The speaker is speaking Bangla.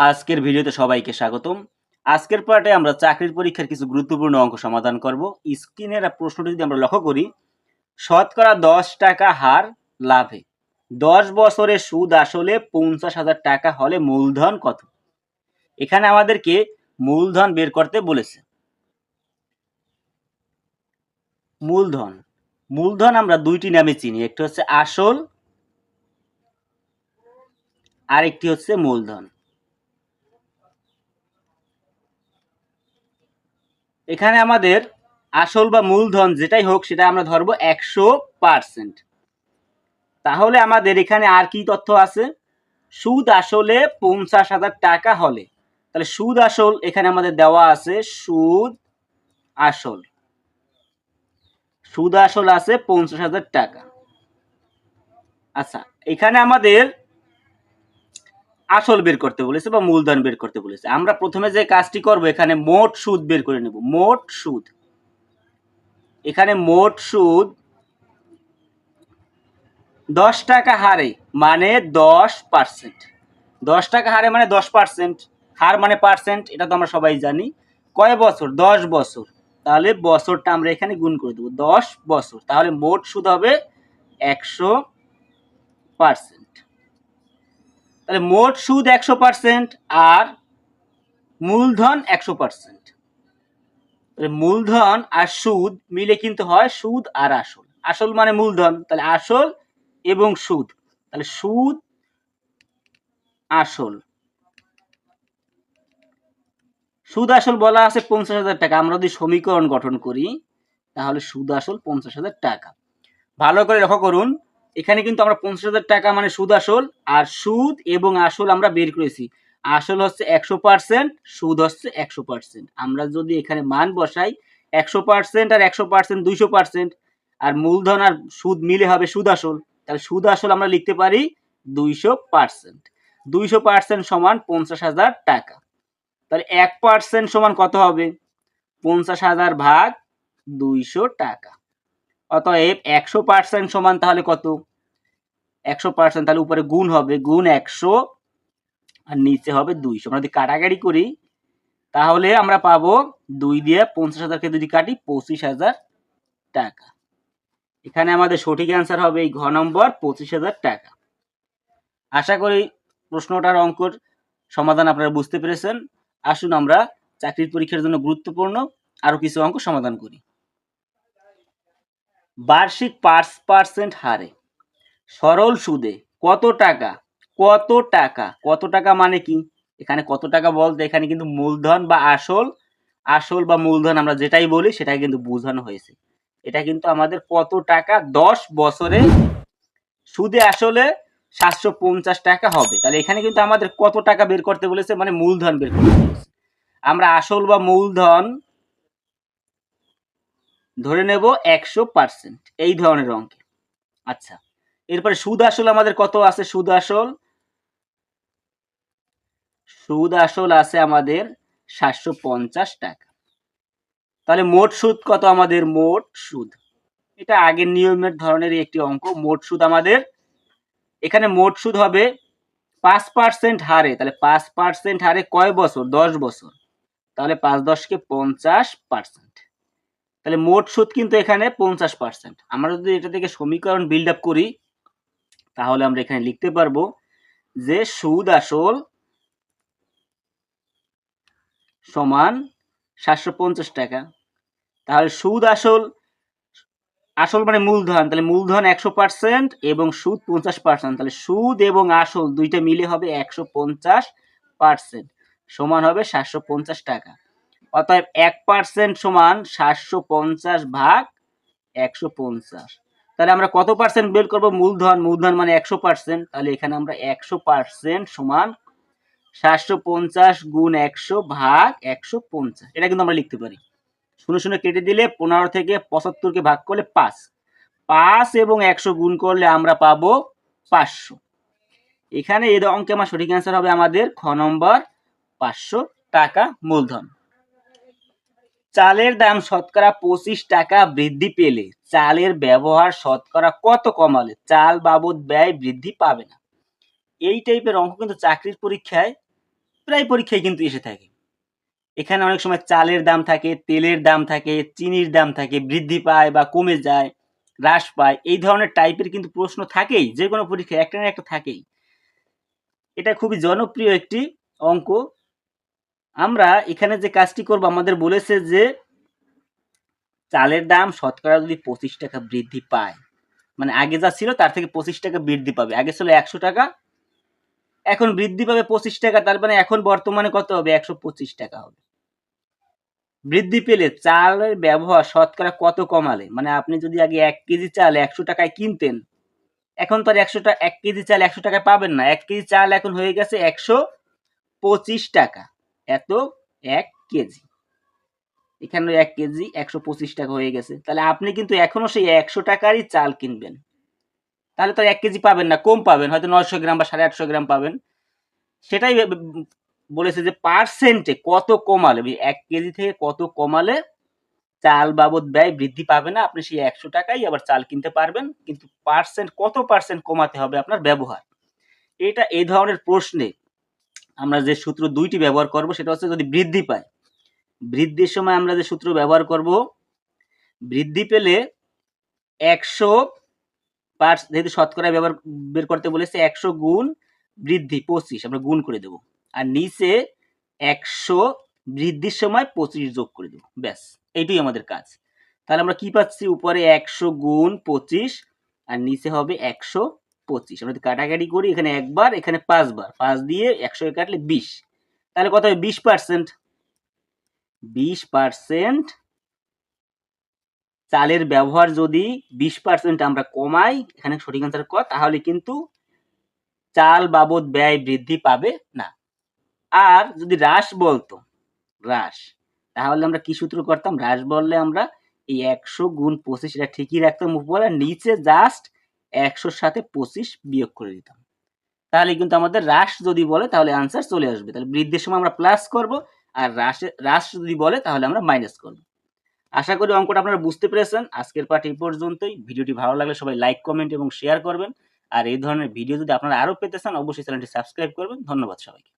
আজকের ভিডিওতে সবাইকে স্বাগতম। আজকের পার্টে আমরা চাকরির পরীক্ষার কিছু গুরুত্বপূর্ণ অঙ্ক সমাধান করব। স্ক্রিনের প্রশ্নটি যদি আমরা লক্ষ্য করি, শতকরা দশ টাকা হার লাভে। দশ বছরে সুদ আসলে পঞ্চাশ হাজার টাকা হলে মূলধন কত? এখানে আমাদেরকে মূলধন বের করতে বলেছে। মূলধন। মূলধন আমরা দুইটি নামে চিনি। একটি হচ্ছে আসল আর একটি হচ্ছে মূলধন। এখানে আমাদের আসল বা মূলধন যেটাই হোক সেটা আমরা ধরবো একশো পার্সেন্ট তাহলে আমাদের এখানে আর কি তথ্য আছে? সুদ আসলে পঞ্চাশ হাজার টাকা হলে। তাহলে সুদ আসল এখানে আমাদের দেওয়া আছে সুদ আসল। সুদ আসল আছে পঞ্চাশ হাজার টাকা। আচ্ছা এখানে আমাদের আসল বের করতে বলেছে বা মূলধন বের করতে বলেছে। আমরা প্রথমে যে কাজটি করব, এখানে মোট সুদ বের করে নেব। মোট সুদ। এখানে মোট সুদ দশ টাকা হারে মানে দশ পার্সেন্ট। দশ টাকা হারে মানে দশ পার্সেন্ট। হার মানে পার্সেন্ট, এটা তো আমরা সবাই জানি। কয় বছর? দশ বছর। তাহলে বছরটা আমরা এখানে গুণ করে দেবো। দশ বছর। তাহলে মোট সুদ হবে একশো পার্সেন্ট। তাহলে মোট সুদ একশো পার্সেন্ট আর মূলধন একশো পার্সেন্ট মূলধন আর সুদ মিলে কিন্তু হয় সুদ আর আসল। আসল মানে মূলধন, তাহলে আসল এবং সুদ। তাহলে সুদ, আসল। সুদ, আসল বলা আছে পঞ্চাশ হাজার টাকা। আমরা যদি সমীকরণ গঠন করি, তাহলে সুদ, আসল পঞ্চাশ হাজার টাকা। ভালো করে লক্ষ্য করুন এখানে কিন্তু আমরা পঞ্চাশ হাজার টাকা মানে সুদ আসল, আর সুদ এবং আসল আমরা বের করেছি। আসল হচ্ছে একশো পার্সেন্ট সুদ হচ্ছে একশো পার্সেন্ট আমরা যদি এখানে মান বসাই, একশো পার্সেন্ট আর একশো পার্সেন্ট দুইশো পার্সেন্ট আর মূলধন আর সুদ মিলে হবে সুদ আসল, তাহলে সুদ আসল আমরা লিখতে পারি দুইশো পার্সেন্ট দুইশো পার্সেন্ট সমান পঞ্চাশ হাজার টাকা। তাহলে এক পার্সেন্ট সমান কত হবে? পঞ্চাশ হাজার ভাগ দুইশো টাকা। অতএব একশো পার্সেন্ট সমান তাহলে কত? একশো পার্সেন্ট তাহলে উপরে গুণ হবে, গুণ একশো, আর নিচে হবে দুইশো। আমরা যদি কাটাকাটি করি, তাহলে আমরা পাবো দুই দিয়ে পঞ্চাশ হাজারকে যদি কাটি, পঁচিশ হাজার টাকা। এখানে আমাদের সঠিক অ্যান্সার হবে এই ঘ নম্বর, পঁচিশ হাজার টাকা। আশা করি প্রশ্নটার অঙ্কর সমাধান আপনারা বুঝতে পেরেছেন। আসুন আমরা চাকরির পরীক্ষার জন্য গুরুত্বপূর্ণ আরও কিছু অঙ্ক সমাধান করি। বার্ষিক পাঁচ পার্সেন্ট হারে। সরল সুদে কত টাকা? কত টাকা? কত টাকা মানে কি? এখানে কত টাকা বলতে এখানে কিন্তু মূলধন বা আসল আসল বা মূলধন আমরা যেটাই বলি সেটাই কিন্তু বোঝানো হয়েছে। এটা কিন্তু আমাদের কত টাকা? দশ বছরে সুদে আসলে সাতশো পঞ্চাশ টাকা হবে। তাহলে এখানে কিন্তু আমাদের কত টাকা বের করতে বলেছে? মানে মূলধন বের করতে বলেছে। আমরা আসল বা মূলধন ধরে নেব একশো পার্সেন্ট এই ধরনের অঙ্কে। আচ্ছা এরপরে সুদ আসল আমাদের কত আছে? সুদ আসল সুদ আসল আছে আমাদের সাতশো পঞ্চাশ টাকা। তাহলে মোট সুদ কত আমাদের? মোট সুদ। এটা আগের নিয়মের ধরনের একটি অঙ্ক। মোট সুদ আমাদের, এখানে মোট সুদ হবে পাঁচ পার্সেন্ট হারে। তাহলে পাঁচ পার্সেন্ট হারে কয় বছর? দশ বছর। তাহলে পাঁচ দশকে পঞ্চাশ পার্সেন্ট তাহলে মোট সুদ কিন্তু এখানে পঞ্চাশ পার্সেন্ট আমরা যদি এটা থেকে সমীকরণ বিল্ড আপ করি, তাহলে আমরা এখানে লিখতে পারব যে সুদ আসল সমান সাতশো পঞ্চাশ টাকা। তাহলে সুদ আসল আসল মানে মূলধন। তাহলে মূলধন একশো পার্সেন্ট এবং সুদ পঞ্চাশ পার্সেন্ট তাহলে সুদ এবং আসল দুইটা মিলে হবে একশো পঞ্চাশ পার্সেন্ট সমান হবে সাতশো পঞ্চাশ টাকা। অতএব এক পার্সেন্ট সমান সাতশো পঞ্চাশ ভাগ একশো পঞ্চাশ। তাহলে আমরা কত পার্সেন্ট বের করব? মূলধন মূলধন মানে একশো পার্সেন্ট তাহলে এখানে আমরা একশো পার্সেন্ট সমান সাতশো পঞ্চাশ গুণ একশো ভাগ একশো পঞ্চাশ। এটা কিন্তু আমরা লিখতে পারি। শুনে শুনে কেটে দিলে পনেরো থেকে পঁচাত্তরকে ভাগ করলে পাঁচ। পাঁচ এবং একশো গুণ করলে আমরা পাবো পাঁচশো। এখানে এই অঙ্কে আমার সঠিক অ্যান্সার হবে আমাদের খ নম্বর পাঁচশো টাকা মূলধন। চালের দাম শতকরা পঁচিশ টাকা বৃদ্ধি পেলে চালের ব্যবহার শতকরা কত কমালে চাল বাবদ ব্যয় বৃদ্ধি পাবে না। এই টাইপের অঙ্ক কিন্তু চাকরির পরীক্ষায়, প্রায় পরীক্ষায় কিন্তু এসে থাকে। এখানে অনেক সময় চালের দাম থাকে, তেলের দাম থাকে, চিনির দাম থাকে, বৃদ্ধি পায় বা কমে যায়, হ্রাস পায়, এই ধরনের টাইপের কিন্তু প্রশ্ন থাকেই, যে কোনো পরীক্ষায় একটা না একটা থাকেই। এটা খুবই জনপ্রিয় একটি অঙ্ক আমরা এখানে যে কাজটি করব, আমাদের বলেছে যে চালের দাম শতকরা যদি পঁচিশ টাকা বৃদ্ধি পায় মানে আগে যা ছিল তার থেকে পঁচিশ টাকা বৃদ্ধি পাবে। আগে ছিল একশো টাকা, এখন বৃদ্ধি পাবে পঁচিশ টাকা, তার মানে এখন বর্তমানে কত হবে? একশো পঁচিশ টাকা হবে। বৃদ্ধি পেলে চালের ব্যবহার শতকরা কত কমালে? মানে আপনি যদি আগে এক কেজি চাল একশো টাকায় কিনতেন, এখন তো আর একশো টাকা এক কেজি চাল একশো টাকায় পাবেন না। এক কেজি চাল এখন হয়ে গেছে একশো পঁচিশ টাকা। এত এক কেজি। এখানে এক কেজি, একশো পঁচিশ টাকা হয়ে গেছে। তাহলে আপনি কিন্তু এখনও সেই একশো টাকারই চাল কিনবেন। তাহলে তো এক কেজি পাবেন না, কম পাবেন। হয়তো নয়শো গ্রাম বা সাড়ে আটশো গ্রাম পাবেন। সেটাই বলেছে যে পার্সেন্টে কত কমালে এক কেজি থেকে কত কমালে চাল বাবদ ব্যয় বৃদ্ধি পাবে না? আপনি সেই একশো টাকাই আবার চাল কিনতে পারবেন। কিন্তু পার্সেন্ট, কত পার্সেন্ট কমাতে হবে আপনার ব্যবহার? এটা এই ধরনের প্রশ্নে আমরা যে সূত্র দুইটি ব্যবহার করব, সেটা হচ্ছে যদি বৃদ্ধি পায়। বৃদ্ধির সময় আমরা যে সূত্র ব্যবহার করব, বৃদ্ধি পেলে একশো পার যেহেতু শতকরা ব্যবহার বের করতে বলেছে, একশো গুণ বৃদ্ধি, পঁচিশ, আমরা গুণ করে দেব। আর নিচে একশো বৃদ্ধির সময় পঁচিশ যোগ করে দেবো। ব্যাস এইটাই আমাদের কাজ। তাহলে আমরা কি পাচ্ছি? উপরে একশো গুণ পঁচিশ, আর নিচে হবে একশো পঁচিশ। আমরা যদি কাটাকাটি করি, এখানে একবার, এখানে পাঁচবার। পাঁচ দিয়ে একশো কাটলে বিশ। তাহলে কত হবে? বিশ পার্সেন্ট বিশ পার্সেন্ট চালের ব্যবহার যদি বিশ পার্সেন্ট আমরা কমাই, এখানে সঠিক আনসার ক, তাহলে কিন্তু চাল বাবদ ব্যয় বৃদ্ধি পাবে না। আর যদি হ্রাস বলতো, হ্রাস, তাহলে আমরা কি সূত্র করতাম? হ্রাস বললে আমরা এই একশো গুণ পঁচিশ, এটা ঠিকই রাখতাম উপরে। নিচে জাস্ট একশোর সাথে পঁচিশ বিয়োগ করে দিতাম। তাহলে কিন্তু আমাদের হ্রাস যদি বলে, তাহলে আনসার চলে আসবে। তাহলে বৃদ্ধির সময় আমরা প্লাস করব, আর হ্রাসে, হ্রাস যদি বলে, তাহলে আমরা মাইনাস করব। আশা করি অঙ্কটা আপনারা বুঝতে পেরেছেন। আজকের পাঠ এই পর্যন্তই। ভিডিওটি ভালো লাগলে সবাই লাইক কমেন্ট এবং শেয়ার করবেন। আর এই ধরনের ভিডিও যদি আপনারা আরও পেতে চান, অবশ্যই চ্যানেলটি সাবস্ক্রাইব করবেন। ধন্যবাদ সবাইকে।